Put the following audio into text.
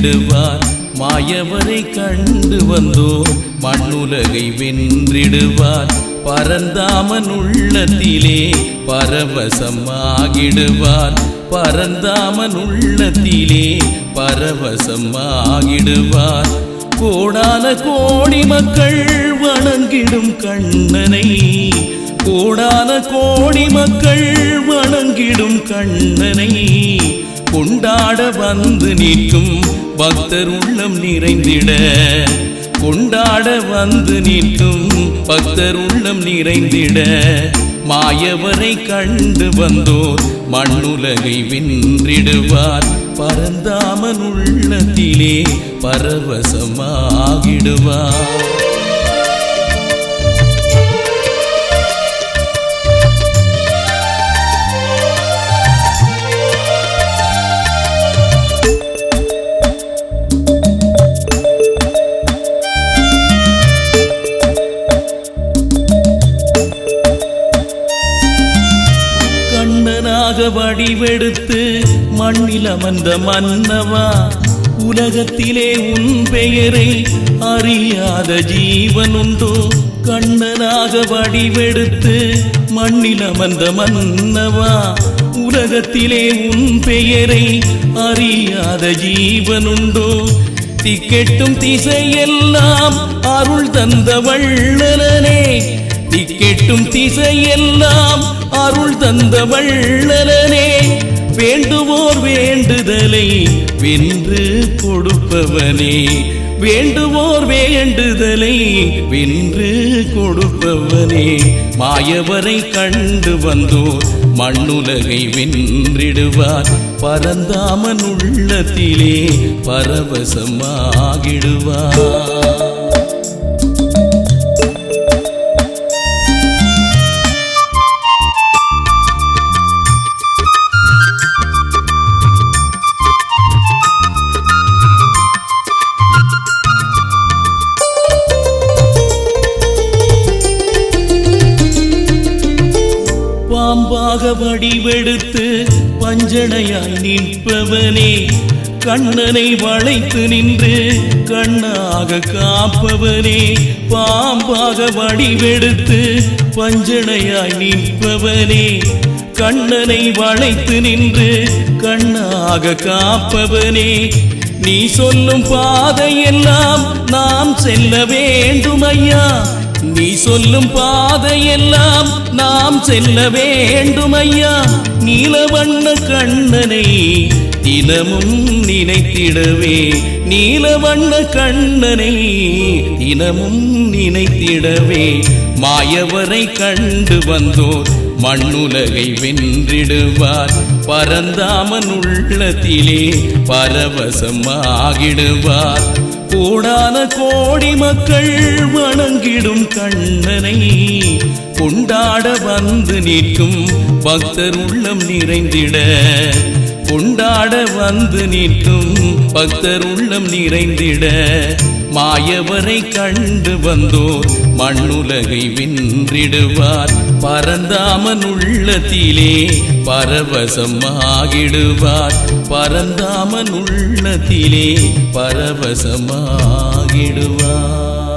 வென்றிடுவார் மாயவரை கண்டு வந்தோர். மண்ணுலகை வென்றிடுவார். பரந்தாமன் உள்ளத்திலே பரவசமாகிடுவார். பரந்தாமன் உள்ளத்திலே பரவசமாகிடுவார். கோடான கோடி மக்கள் வணங்கிடும் கண்ணனை. கோடான கோடி மக்கள் வணங்கிடும் கண்ணனை. கொண்டாட வந்து நிற்கும் பக்தர் உள்ளம் நிறைந்திட. கொண்டாட வந்து நிற்கும் பக்தர் உள்ளம் நிறைந்திட. மாயவரை கண்டு வந்தோர் மண்ணுலகை வென்றிடுவார். பரந்தாமன் உள்ளத்திலே பரவசமாகிடுவார். வடிவெடுத்து மண்ணில் அமர்ந்த மன்னவா உலகத்திலே உன் பெயரை அறியாத ஜீவன் உண்டோ கண்ணனாக வடிவெடுத்து மண்ணில் அமர்ந்த மன்னவா உலகத்திலே உன் பெயரை அறியாத ஜீவன் உண்டோ திக்கெட்டும் திசையெல்லாம் அருள் தந்த வள்ளலனே திக்கெட்டும் திசையெல்லாம் அருள் தந்த வள்ளலனே. வேண்டுவோர் வேண்டுதலை வென்று கொடுப்பவனே. வேண்டுவோர் வேண்டுதலை வென்று கொடுப்பவனே. மாயவரை கண்டு வந்தோர் மண்ணுலகை வென்றிடுவார். பரந்தாமன் உள்ளத்திலே பரவசமாகிடுவார். பாம்பாக வடிவெடுத்து பஞ்சனையாய் நிற்பவனே. கண்ணனை வளைத்து நின்று கண்ணாக காப்பவனே. பாம்பாக வடிவெடுத்து பஞ்சனையாய் நிற்பவனே. கண்ணனை வளைத்து நின்று கண்ணாக காப்பவனே. நீ சொல்லும் பாதையெல்லாம் நாம் செல்ல வேண்டும் ஐயா நீ சொல்லும் பாதையெல்லாம் நாம் செல்ல வேண்டும் ஐயா நீலவண்ண கண்ணனை தினமும் நினைத்திடவே. நீலவண்ண கண்ணனை தினமும் நினைத்திடவே. மாயவரை கண்டு வந்தோர் மண்ணுலகை வென்றிடுவார். பரந்தாமன் உள்ளத்திலே பரவசமாகிடுவார். கோடான கோடி மக்கள் வணங்கிடும் கண்ணனை கொண்டாட வந்து நிற்கும் பக்தர் உள்ளம் நிறைந்திட கொண்டாட வந்து நிற்கும் பக்தர் உள்ளம் நிறைந்திட மாயவரை கண்டு வந்தோர் மண்ணுலகை வென்றிடுவார். பரந்தாமன் உள்ளத்திலே பரவசமாகிடுவார் பரந்தாமன் உள்ளத்திலே பரவசமாகிடுவார்